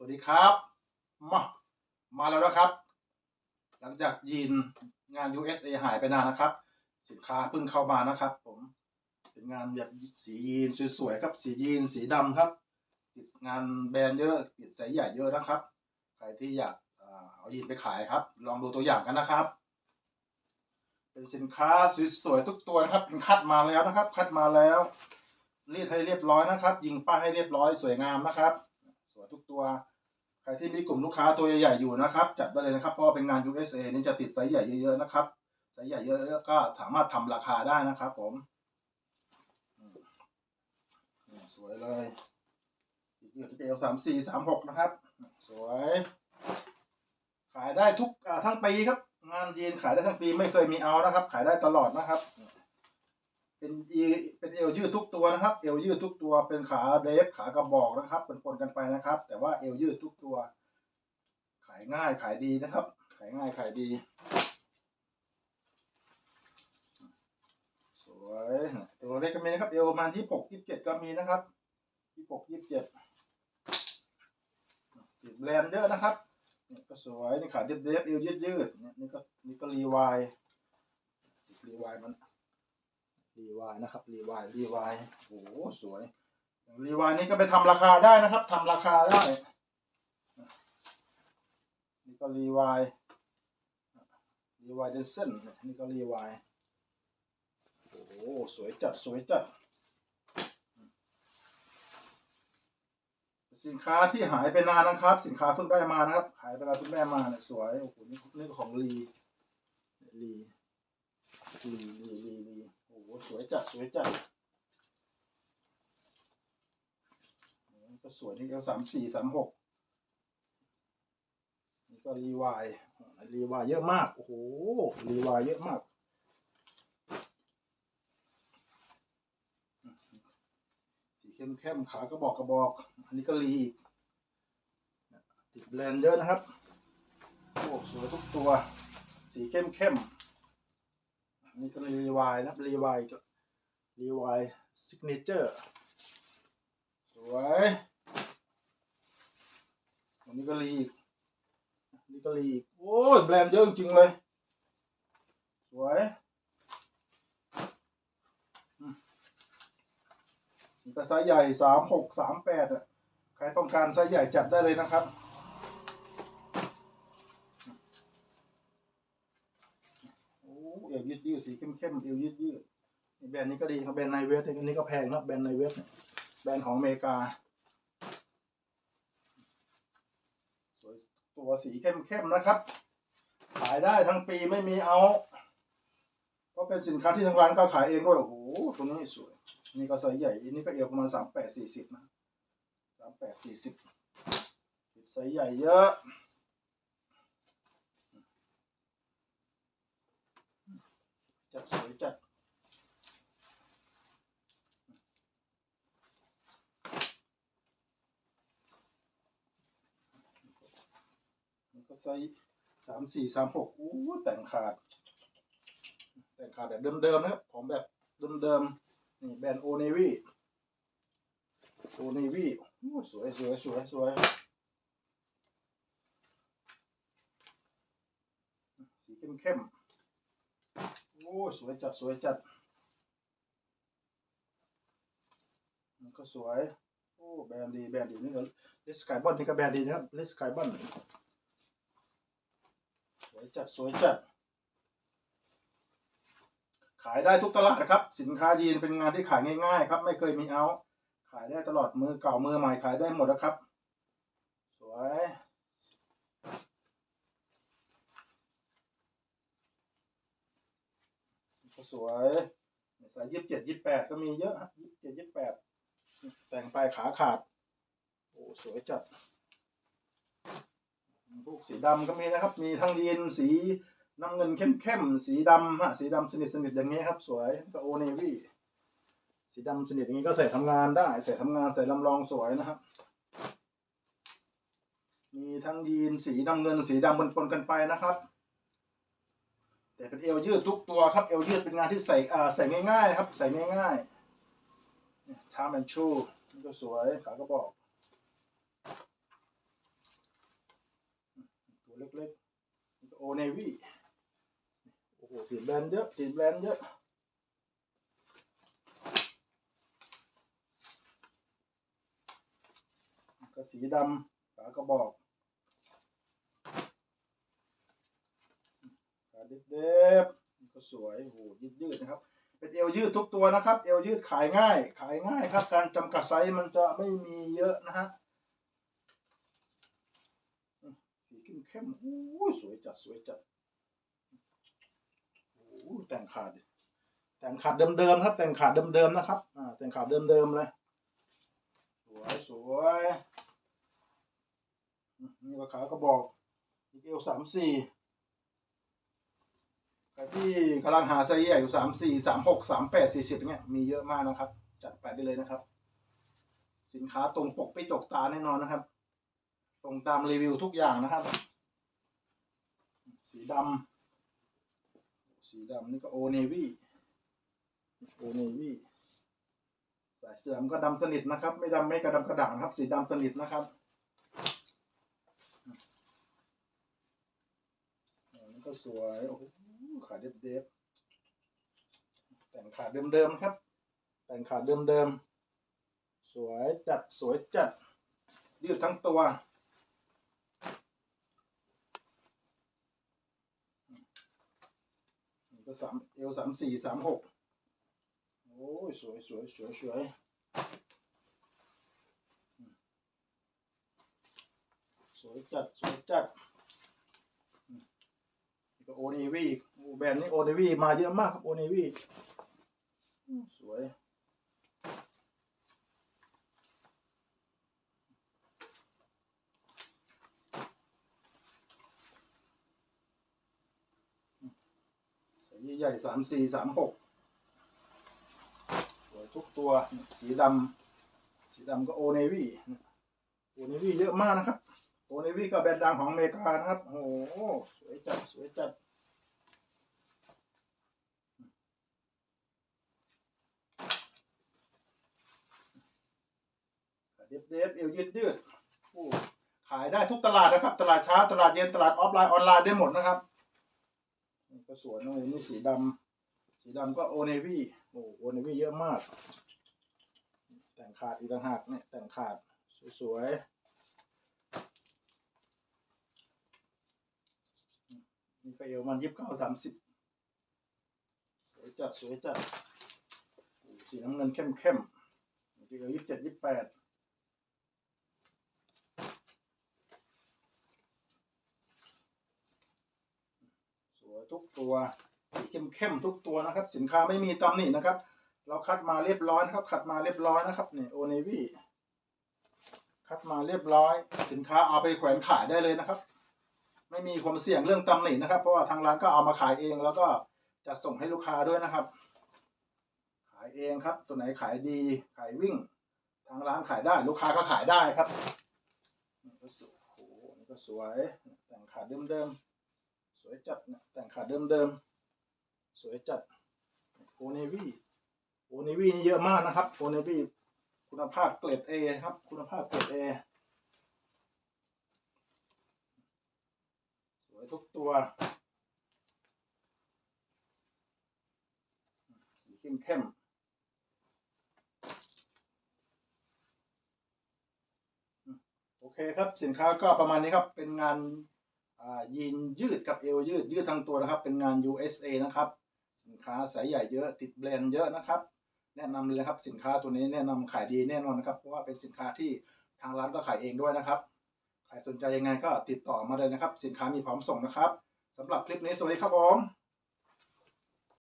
สวัสดีครับมามาแล้วนะครับ หลังจากยีนงาน USA หายไปนานนะครับ สินค้าเพิ่งเข้ามานะครับ ผมเป็นงานแบบสียีนสวยๆครับ สียีนสีดำครับ ติดงานแบรนด์เยอะติดสายใหญ่เยอะนะครับ ใครที่อยากเอายีนไปขายครับ ลองดูตัวอย่างกันนะครับ เป็นสินค้าสวยๆทุกตัวนะครับเป็นคัดมาแล้วนะครับ คัดมาแล้วรีดให้เรียบร้อยนะครับ ยิงป้ายให้เรียบร้อยสวยงามนะครับ ทุกตัว ใครที่มีกลุ่มลูกค้าตัวใหญ่ๆอยู่นะครับ จัดได้เลยนะครับ เพราะเป็นงาน USA นี่จะติดไซส์ใหญ่เยอะๆนะครับ ไซส์ใหญ่เยอะๆก็สามารถทำราคาได้นะครับ ผมสวยเลยอยืดเอวสามสี่สามหกนะครับ สวย ขายได้ทุกทั้งปีครับ งานยีนขายได้ทั้งปีไม่เคยมีเอานะครับ ขายได้ตลอดนะครับ เป็นอีเป็นเอวยืดทุกตัวนะครับ เอวยืดทุกตัว เป็นขาเดฟขากระบอกนะครับเป็นปนกันไปนะครับ แต่ว่าเอวยืดทุกตัว ขายง่ายขายดีนะครับ ขายง่ายขายดี สวยตัวเล็กก็มีนะครับ เอวประมาณที่หกยี่สิบเจ็ดก็มีนะครับที่หกยี่สิบเจ็ดติดแบรนด์เยอะนะครับนี่ก็สวยนี่ขาเดฟเดฟเอวยืดยืดเนี่ยนี่ก็นี่ก็รีวายรีวายมัน รีวายนะครับรีวายรีวายโอ้โหสวยอย่างรีวายนี่ก็ไปทำราคาได้นะครับทำราคาได้ นี่ก็รีวายรีวายเดนเซนนี่ก็รีวายโอ้โหสวยจัดสวยจัดสินค้าที่หายไปนานนะครับ สินค้าเพิ่งได้มานะครับ ขายไปแล้วเพิ่งได้มาเนี่ยสวยโอ้โหนี่นี่ของรีรีรีรีรี หสวยจัดสวยจัดก็สวยนี่ก็สามสี่สามหกนี่ก็รีวายรีวายเยอะมาก โอ้โหรีวายเยอะมากสีเข้มเข้มขากระบอกกระบอก อันนี้ก็รีติดแบรนด์เยอะนะครับ โอ้สวยทุกตัว สีเข้มเข้ม นนี้ก็รีวายนะรีวายก็รีวายซิกเนเจอร์สวยอันนี้ก็รีอีกนนี้ก็รีอีกโอ้ยแบรนด์เยอะจริงเลย สวยนี่ก็ไซส์ใหญ่สามหกสามแปดอะใครต้องการไซส์ใหญ่จัดได้เลยนะครับ โอ้เอวยืดยืด สีเข้มๆเอวยืดยืดนี่แบรนด์นี้ก็ดีครับแบรนด์ไนเวสอันนี้ก็แพงนะแบรนด์ไนเวสแบรนด์ของอเมริกาสวยตัวสีเข้มเข้มๆนะครับ ขายได้ทั้งปีไม่มีเอาเพราะเป็นสินค้าที่ทางร้านก็ขายเองด้วยโอ้โหตัวนี้สวยนี่ก็ไซส์ใหญ่อันนี้ก็เอวประมาณสามแปดสี่สิบนะสามแปดสี่สิบไซส์ใหญ่เยอะ จัดสวยจัดนี่ก็ไซส์สามสี่สามหกอู้แต่งขาด แต่งขาดแบบเดิมๆนะครับ ของแบบเดิมๆนี่แบรนด์โอเนวี่โอเนวี่สวยสวยสวยสวยสีเข้มๆ อ้สวยจัดสวยจัด มันก็สวย โอ้แบรนด์ดีแบรนด์ดีนี่ก็เลสไกบอนนี่ก็แบรนด์ดีนะครับเลสไกบอนสวยจัดสวยจัด ขายได้ทุกตลาดครับ สินค้ายีนเป็นงานที่ขายง่ายๆ ครับ ไม่เคยมีเอา ขายได้ตลอดมือเก่ามือใหม่ขายได้หมดนะครับ สวยก็ สวยใส่ยี่สิบเจ็ดยี่สิบแปดก็มีเยอะยี่สิบเจ็ดยี่สิบแปดแต่งไปขาขาด โอ้สวยจัดพวกสีดำก็มีนะครับ มีทั้งยีนสีน้ำเงินเข้มๆ สีดำฮะ สีดำสนิทสนิทอย่างนี้ครับ สวยก็โอเนวี่ สีดำสนิทอย่างนี้ก็ใส่ทำงานได้ ใส่ทำงานใส่ลำลองสวยนะครับ มีทั้งยีนสีน้ำเงินสีดำปนๆกันไปนะครับ แต่เป็นเอวยืดทุกตัวครับเอวยืดเป็นงานที่ใส่ใส่ง่ายๆครับใส่ง่ายๆชาแมนชูนี่ก็สวยขากระบอกตัวเล็กๆโอเนวี่โอ้โหติดแบรนด์เยอะติดแบรนด์เยอะก็สีดำฝากระบอกขา เด็บๆนี่ก็สวยโหยืดยืดนะครับ เป็นเอวยืดทุกตัวนะครับ เอวยืดขายง่าย ขายง่ายครับ การจำกัดไซส์มันจะไม่มีเยอะนะฮะสีเข้มเข้มโอ้สวยจัดสวยจัดโอ้แต่งขาดแต่งขาดเดิมๆครับ แต่งขาดเดิมๆนะครับอ่าแต่งขาดเดิมๆเลยสวยสวยมนี่ก็ขากระบอกอีกเอวสามสี่ ใครที่กำลังหาไซส์ใหญ่อยู่สามสี่สามหกสามแปดสี่สิบเนี่ยมีเยอะมากนะครับ จัดไปได้เลยนะครับ สินค้าตรงปกไปจกตาแน่นอนนะครับ ตรงตามรีวิวทุกอย่างนะครับ สีดำสีดำนี่ก็โอเนวี่โอเนวี่สายเสื่อมก็ดำสนิทนะครับ ไม่ดำไม่กระดำกระด่างนะครับ สีดำสนิทนะครับนนี้ก็สวยโอ้โห ขาเด็บเด็บๆแต่งขาเดิมๆครับ แต่งขาเดิมๆ สวยจัดสวยจัด ยืดทั้งตัว ก็สามเอวสามสี่สามหกโอ้ย สวยสวยสวยสวยสวยจัดสวยจัด โอเนวีโอ้แบรนด์นี้โอเนวีมาเยอะมากครับโอเนวีสวยใส่ใหญ่สามสี่สามหกสวยทุกตัวสีดำสีดำก็โอเนวี่โอเนวี่เยอะมากนะครับโอเนวี่ก็แบรนด์ดังของอเมริกานะครับ โอ้โห สวยจัด สวยจัดเดเด็บเอวยืดยืดโอ้ขายได้ทุกตลาดนะครับ ตลาดเช้าตลาดเย็นตลาดออฟไลน์ออนไลน์ได้หมดนะครับนี่ก็สวยนะโอ้นี่สีดำสีดำก็โอเนวี่โอ้โอเนวี่เยอะมาก แต่งขาดอีกต่างหากเนี่ยแต่งขาดสวยๆนี่ก็เอวมันยี่สิบเก้าสามสิบสวยจัดสวยจัดสีน้ำเงินเข้มเข้มๆนี่เอวยี่สิบเจ็ดยี่สิบแปดสวย ทุกตัวสีเข้มเข้มๆทุกตัวนะครับ สินค้าไม่มีตำหนินะครับ เราคัดมาเรียบร้อยนะครับ คัดมาเรียบร้อยนะครับนี่โอเนวี่คัดมาเรียบร้อย สินค้าเอาไปแขวนขายได้เลยนะครับ ไม่มีความเสี่ยงเรื่องตำหนินะครับ เพราะว่าทางร้านก็เอามาขายเอง แล้วก็จะส่งให้ลูกค้าด้วยนะครับ ขายเองครับ ตัวไหนขายดีขายวิ่ง ทางร้านขายได้ลูกค้าก็ขายได้ครับนี่ก็สวยโอ้โหก็สวยแต่งขาดเดิมๆ วยจัดนะแต่งขาเดิมๆ สวยจัดโอเนวี่โอเนวี่นี่เยอะมากนะครับโอเนวี่คุณภาพเกรดเอครับ คุณภาพเกรดเอสวยทุกตัวสีเข้มเข้มโอเคครับสินค้าก็ประมาณนี้ครับเป็นงาน ยีนยืดกับเอวยืดยืดทั้งตัวนะครับ เป็นงาน USA นะครับ สินค้าสายใหญ่เยอะติดแบรนด์เยอะนะครับ แนะนำเลยนะครับสินค้าตัวนี้แนะนำขายดีแน่นอนนะครับ เพราะว่าเป็นสินค้าที่ทางร้านก็ขายเองด้วยนะครับ ใครสนใจยังไงก็ติดต่อมาเลยนะครับ สินค้ามีพร้อมส่งนะครับสำหรับคลิปนี้สวัสดีครับผม